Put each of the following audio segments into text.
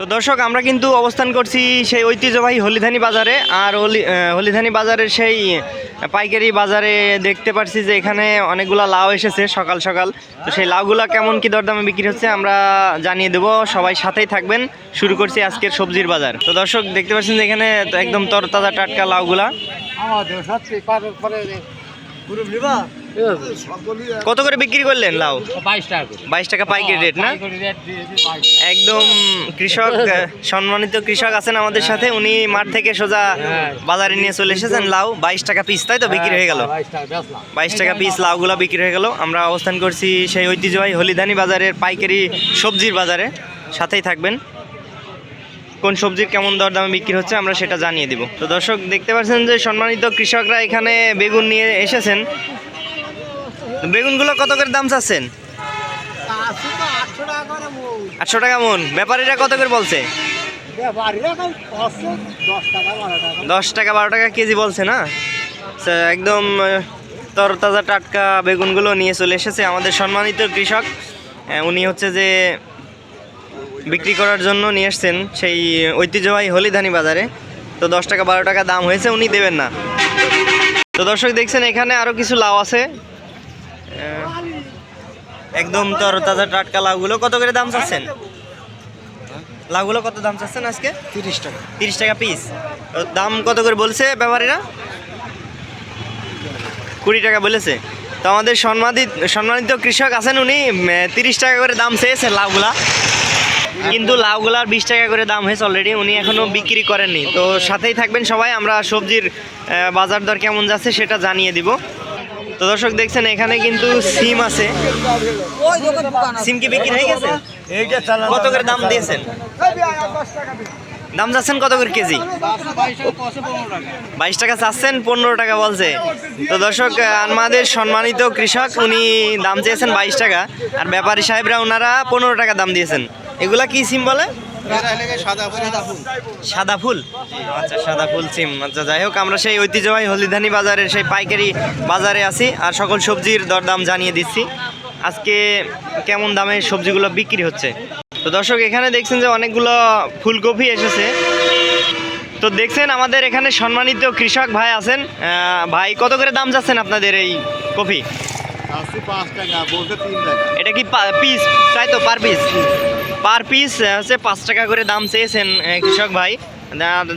তো দর্শক, আমরা কিন্তু অবস্থান করছি সেই ঐতিহ্যবাহী হলিধানি বাজারে। আর হলিধানি বাজারের সেই পাইকারি বাজারে দেখতে পাচ্ছি যে এখানে অনেকগুলা লাউ এসেছে সকাল সকাল। তো সেই লাউগুলা কেমন কি দরদামে বিক্রি হচ্ছে আমরা জানিয়ে দেবো। সবাই সাথেই থাকবেন। শুরু করছি আজকের সবজির বাজার। তো দর্শক, দেখতে পাচ্ছেন যে এখানে একদম তরতাজা টাটকা লাউগুলা। আমাদের কত করে বিক্রি করলেন লাউ? বাইশ টাকা বাইশ টাকা পাইকারি রেট না? একদম কৃষক সম্মানিত কৃষক আছেন আমাদের সাথে। উনি মাঠ থেকে সোজা হ্যাঁ। বাজারে নিয়ে চলে এসেছেন লাউ। বাইশ টাকা পিস তাই তো? বিক্রি হয়ে গেল। বাইশ টাকা বেচলাম বাইশ টাকা পিস লাউগুলো বিক্রি হয়ে গেল। আমরা অবস্থান করছি সেই ঐতিহ্যবাহী হলিধানি বাজারের পাইকারি সবজির বাজারে। সাথেই থাকবেন। কোন সবজির কেমন দরদামে বিক্রি হচ্ছে আমরা সেটা জানিয়ে দিব। তো দর্শক দেখতে পাচ্ছেন যে সম্মানিত কৃষকরা এখানে বেগুন নিয়ে এসেছেন। বেগুনগুলো কত করে দাম চাচ্ছেন? আটশো টাকা মন। ব্যাপারীরা কত করে বলছে? দশ টাকা বারো টাকা কেজি বলছে না? একদম তরতাজা টাটকা বেগুনগুলো নিয়ে চলে এসেছে আমাদের সম্মানিত কৃষক। উনি হচ্ছে যে বিক্রি করার জন্য নিয়ে এসছেন সেই ঐতিহ্যবাহী হলিধানি বাজারে। তো দশ টাকা বারো টাকা দাম হয়েছে, উনি দেবেন না। তো দর্শক দেখছেন, এখানে আরও কিছু লাউ আছে। একদম তরতাজা টাটকা লাউগুলো। কত করে দাম চাচ্ছেন? লাউগুলো কত দাম চাচ্ছেন আজকে? তিরিশ টাকা। তিরিশ টাকা পিস দাম কত করে বলছে ব্যাপারীরা? কুড়ি টাকা বলেছে। তো আমাদের সম্মানিত সম্মানিত কৃষক আছেন উনি। তিরিশ টাকা করে দাম চেয়েছেন লাউগুলা। কিন্তু লাউগুলার বিশ টাকা করে দাম হয়েছে অলরেডি উনি এখনও বিক্রি করেননি। তো সাথেই থাকবেন সবাই আমরা সবজির বাজার দর কেমন যাচ্ছে সেটা জানিয়ে দিব। তো দর্শক দেখছেন এখানে কিন্তু সিম আছে। সিম কি বিক্রি হয়ে গেছে? কত করে দাম দিয়েছেন? দাম যাচ্ছেন কত করে কেজি? বাইশ টাকা চাচ্ছেন পনেরো টাকা বলছে। তো দর্শক আমাদের সম্মানিত কৃষক উনি দাম চেয়েছেন বাইশ টাকা। আর ব্যাপারী সাহেবরা ওনারা পনেরো টাকা দাম দিয়েছেন। এগুলা কি সিম বলে? সাদা ফুল আচ্ছা সাদা ফুল, সিম আচ্ছা যাই হোক, আমরা সেই ঐতিহ্যবাহী হলিধানি বাজারের সেই পাইকারি বাজারে আছি আর সকল সবজির দরদাম জানিয়ে দিচ্ছি। আজকে কেমন দামে সবজিগুলো বিক্রি হচ্ছে? তো দর্শক, এখানে দেখছেন যে অনেকগুলো ফুলকপি এসেছে। তো দেখছেন, আমাদের এখানে সম্মানিত কৃষক ভাই আছেন। ভাই, কত করে দাম যাচ্ছেন আপনাদের এই কফি এটা কি পিস তাই তো পার পিস পার পিস হচ্ছে পাঁচ টাকা করে দাম চেয়েছেন কৃষক ভাই।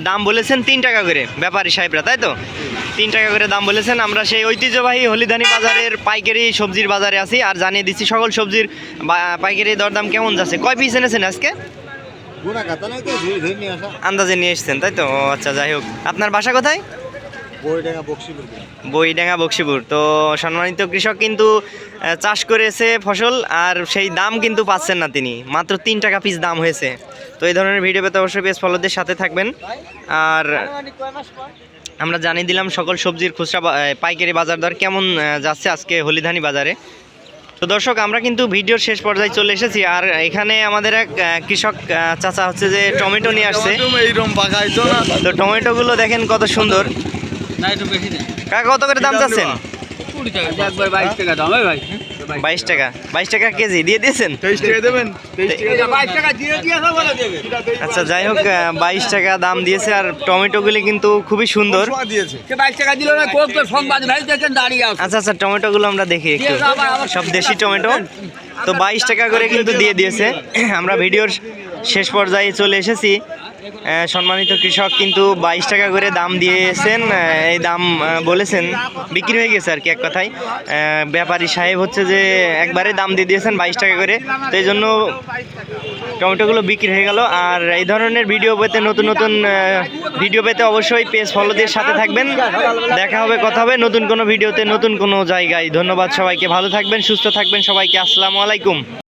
দাম বলেছেন তিন টাকা করে ব্যাপারী সাহেবরা তাই তো? তিন টাকা করে দাম বলেছেন। আমরা সেই ঐতিহ্যবাহী হলিধানি বাজারের পাইকারি সবজির বাজারে আছি আর জানিয়ে দিচ্ছি সকল সবজির পাইকারি দরদাম কেমন যাচ্ছে। কয় পিস এনেছেন আজকে? আন্দাজে নিয়ে এসছেন তাই তো? আচ্ছা যাই হোক। আপনার বাসা কোথায়? বইডাঙ্গা বক্সিপুর তো সম্মানিত কৃষক কিন্তু চাষ করেছে ফসল আর সেই দাম কিন্তু পাচ্ছেন না তিনি। মাত্র তিন টাকা পিস দাম হয়েছে। তো এই ধরনের ভিডিও পেতে অবশ্যই পেজ ফলোদের সাথে থাকবেন। আর আমরা জানিয়ে দিলাম সকল সবজির খুচরা পাইকারি বাজার দর কেমন যাচ্ছে আজকে হলিধানি বাজারে। তো দর্শক আমরা কিন্তু ভিডিওর শেষ পর্যায়ে চলে এসেছি। আর এখানে আমাদের এক কৃষক চাচা হচ্ছে যে টমেটো নিয়ে আসছে। তো টমেটোগুলো দেখেন কত সুন্দর। বেশি কাকা কত করে দাম চাচ্ছেন? কুড়ি টাকা একবার বাইশ টাকা দাম এই ভাই। বাইশ টাকা। কেজি দিয়ে দিয়েছেন? আচ্ছা যাই হোক বাইশ টাকা দাম দিয়েছে আর টমেটোগুলি কিন্তু খুবই সুন্দর। দিয়েছে। সে বাইশ টাকা দিল না কোক তো সংবাদ ভাই দেখেন দাঁড়িয়ে আছে। আচ্ছা আচ্ছা টমেটোগুলো আমরা দেখি একটু। সব দেশি টমেটো। তো বাইশ টাকা করে কিন্তু দিয়ে দিয়েছে। আমরা ভিডিওর শেষ পর্যায়ে চলে এসেছি। সম্মানিত কৃষক কিন্তু বাইশ টাকা করে দাম দিয়েছেন। এই দাম বলেছেন। বিক্রি হয়ে গেছে আর কি এক কথায়। ব্যাপারী সাহেব হচ্ছে যে একবারে দাম দিয়ে দিয়েছেন বাইশ টাকা করে। তো এই জন্য টমেটোগুলো বিক্রি হয়ে গেল। আর এই ধরনের ভিডিও পেতে, নতুন নতুন ভিডিও পেতে অবশ্যই পেজ ফলো দিয়ে সাথে থাকবেন। দেখা হবে, কথা হবে নতুন কোনো ভিডিওতে, নতুন কোনো জায়গায়। ধন্যবাদ সবাইকে। ভালো থাকবেন, সুস্থ থাকবেন সবাইকে। আসসালামু আলাইকুম।